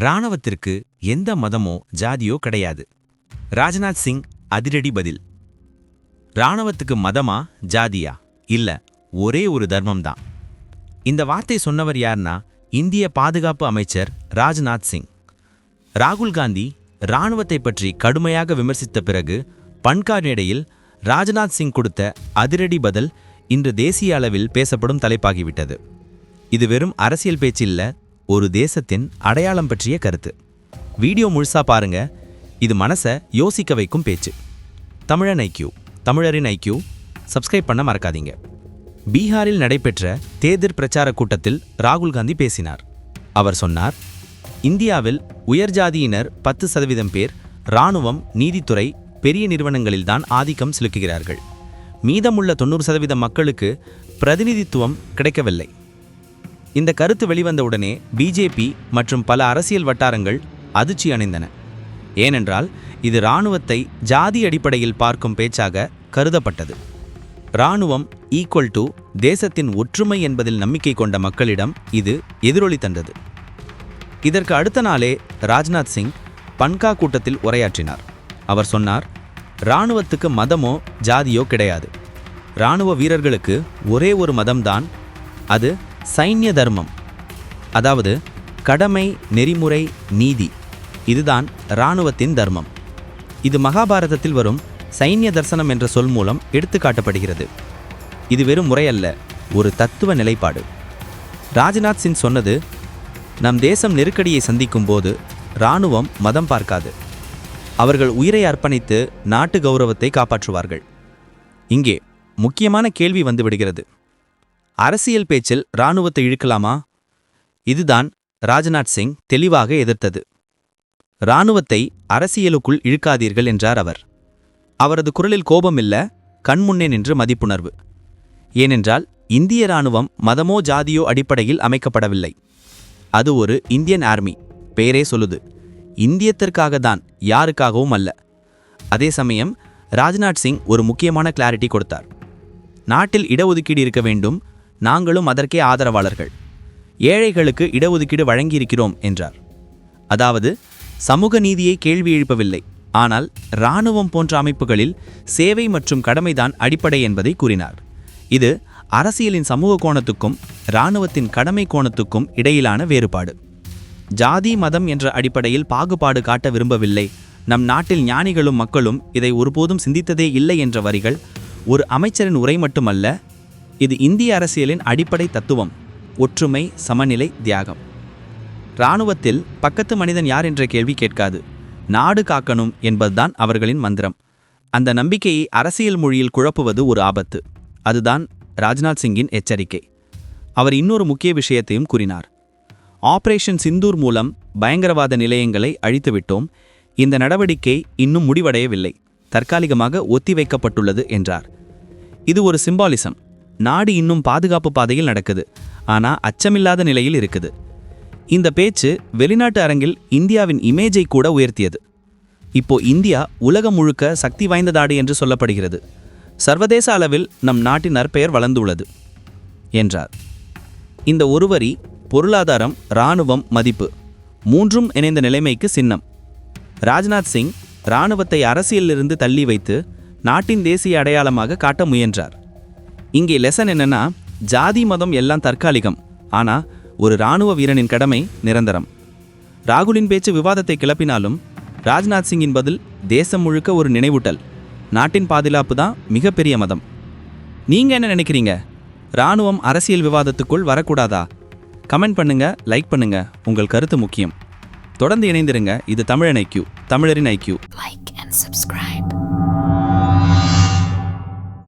ராணுவத்திற்கு எந்த மதமோ ஜாதியோ கிடையாது. ராஜ்நாத் சிங் அதிரடி பதில். ராணுவத்துக்கு மதமா ஜாதியா? இல்ல ஒரே ஒரு தர்மம் தான் இந்த வார்த்தை சொன்னவர் யார்னா இந்திய பாதுகாப்பு அமைச்சர் ராஜ்நாத் சிங். ராகுல் காந்தி ராணுவத்தை பற்றி கடுமையாக விமர்சித்த பிறகு பன்கார் ராஜ்நாத் சிங் கொடுத்த அதிரடி பதில் இன்று தேசிய அளவில் பேசப்படும் தலைப்பாகிவிட்டது. இது வெறும் அரசியல் பேச்சில்ல ஒரு தேசத்தின் அடையாளம் பற்றிய கருத்து. வீடியோ முழுசா பாருங்க. இது மனசை யோசிக்க வைக்கும் பேச்சு. தமிழன் ஐக்கியூ தமிழரின் ஐக்கியூ சப்ஸ்கிரைப் பண்ண மறக்காதீங்க. பீகாரில் நடைபெற்ற தேர்தல் பிரச்சார கூட்டத்தில் ராகுல் காந்தி பேசினார். அவர் சொன்னார் இந்தியாவில் உயர்ஜாதியினர் பத்து சதவீதம் பேர் இராணுவம் நீதித்துறை பெரிய நிறுவனங்களில்தான் ஆதிக்கம் செலுத்துகிறார்கள். மீதமுள்ள தொண்ணூறு சதவீத மக்களுக்கு பிரதிநிதித்துவம் கிடைக்கவில்லை. இந்த கருத்து வெளிவந்தவுடனே பிஜேபி மற்றும் பல அரசியல் வட்டாரங்கள் அதிர்ச்சி அடைந்தன. ஏனென்றால் இது இராணுவத்தை ஜாதி அடிப்படையில் பார்க்கும் பேச்சாக கருதப்பட்டது. இராணுவம் ஈக்குவல் டு தேசத்தின் ஒற்றுமை என்பதில் நம்பிக்கை கொண்ட மக்களிடம் இது எதிரொலி தந்தது. இதற்கு அடுத்த நாளே ராஜ்நாத் சிங் பன்கா கூட்டத்தில் உரையாற்றினார். அவர் சொன்னார் இராணுவத்துக்கு மதமோ ஜாதியோ கிடையாது. இராணுவ வீரர்களுக்கு ஒரே ஒரு மதம்தான் அது சைன்ய தர்மம் அதாவது கடமை நெறிமுறை நீதி. இதுதான் இராணுவத்தின் தர்மம். இது மகாபாரதத்தில் வரும் சைன்ய தர்சனம் என்ற சொல் மூலம் எடுத்துக்காட்டப்படுகிறது இது வெறும் முறையல்ல ஒரு தத்துவ நிலைப்பாடு. ராஜ்நாத் சிங் சொன்னது நம் தேசம் நெருக்கடியை சந்திக்கும் போது இராணுவம் மதம் பார்க்காது. அவர்கள் உயிரை அர்ப்பணித்து நாட்டு கௌரவத்தை காப்பாற்றுவார்கள். இங்கே முக்கியமான கேள்வி வந்துவிடுகிறது அரசியல் பேச்சில் இராணுவத்தை இழுக்கலாமா? இதுதான் ராஜ்நாத் சிங் தெளிவாக எதிர்த்தது. இராணுவத்தை அரசியலுக்குள் இழுக்காதீர்கள் என்றார் அவர். அவரது குரலில் கோபமில்ல கண்முன்னே நின்று மதிப்புணர்வு. ஏனென்றால் இந்திய இராணுவம் மதமோ ஜாதியோ அடிப்படையில் அமைக்கப்படவில்லை. அது ஒரு இந்தியன் ஆர்மி பேரே சொல்லுது. இந்தியத்திற்காக தான் யாருக்காகவும் அல்ல. அதே சமயம் ராஜ்நாத் சிங் ஒரு முக்கியமான கிளாரிட்டி கொடுத்தார். நாட்டில் இடஒதுக்கீடு இருக்க வேண்டும் நாங்களும் அதற்கே ஆதரவாளர்கள். ஏழைகளுக்கு இடஒதுக்கீடு வழங்கியிருக்கிறோம் என்றார். அதாவது சமூக நீதியை கேள்வி எழுப்பவில்லை. ஆனால் இராணுவம் போன்ற அமைப்புகளில் சேவை மற்றும் கடமைதான் அடிப்படை என்பதை கூறினார். இது அரசியலின் சமூக கோணத்துக்கும் இராணுவத்தின் கடமை கோணத்துக்கும் இடையிலான வேறுபாடு. ஜாதி மதம் என்ற அடிப்படையில் பாகுபாடு காட்ட விரும்பவில்லை. நம் நாட்டில் ஞானிகளும் மக்களும் இதை ஒருபோதும் சிந்தித்ததே இல்லை என்ற வரிகள் ஒரு அமைச்சரின் உரை மட்டுமல்ல இது இந்திய அரசியலின் அடிப்படை தத்துவம் ஒற்றுமை சமநிலை தியாகம். இராணுவத்தில் பக்கத்து மனிதன் யார் என்ற கேள்வி கேட்காது. நாடு காக்கணும் என்பதுதான் அவர்களின் மந்திரம். அந்த நம்பிக்கையை அரசியல் மொழியில் குழப்புவது ஒரு ஆபத்து. அதுதான் ராஜ்நாத் சிங்கின் எச்சரிக்கை. அவர் இன்னொரு முக்கிய விஷயத்தையும் கூறினார். ஆபரேஷன் சிந்தூர் மூலம் பயங்கரவாத நிலையங்களை அழித்துவிட்டோம். இந்த நடவடிக்கை இன்னும் முடிவடையவில்லை. தற்காலிகமாக ஒத்திவைக்கப்பட்டுள்ளது என்றார். இது ஒரு சிம்பாலிசம். நாடு இன்னும் பாதுகாப்பு பாதையில் நடக்குது. ஆனா அச்சமில்லாத நிலையில் இருக்குது. இந்த பேச்சு வெளிநாட்டு அரங்கில் இந்தியாவின் இமேஜை கூட உயர்த்தியது. இப்போ இந்தியா உலகம் முழுக்க சக்தி வாய்ந்த நாடு என்று சொல்லப்படுகிறது. சர்வதேச அளவில் நம் நாட்டின் நற்பெயர் வளர்ந்துள்ளது என்றார். இந்த ஒரு வரி பொருளாதாரம் இராணுவம் மதிப்பு மூன்றும் இணைந்த நிலைமைக்கு சின்னம். ராஜ்நாத் சிங் இராணுவத்தை அரசியலிலிருந்து தள்ளி வைத்து நாட்டின் தேசிய அடையாளமாக காட்ட முயன்றார். இங்கே லெசன் என்னன்னா ஜாதி மதம் எல்லாம் தற்காலிகம். ஆனா ஒரு இராணுவ வீரனின் கடமை நிரந்தரம். ராகுலின் பேச்சு விவாதத்தை கிளப்பினாலும் ராஜ்நாத் சிங்கின் பதில் தேசம் முழுக்க ஒரு நினைவூட்டல். நாட்டின் பாதுகாப்பு தான் மிகப்பெரிய மதம். நீங்க என்ன நினைக்கிறீங்க? ராணுவம் அரசியல் விவாதத்துக்குள் வரக்கூடாதா? கமெண்ட் பண்ணுங்க லைக் பண்ணுங்க. உங்கள் கருத்து முக்கியம். தொடர்ந்து இணைந்திருங்க. இது தமிழன் ஐக்கியூ தமிழரின் ஐக்கியூ லைக் அண்ட் சப்ஸ்கிரைப்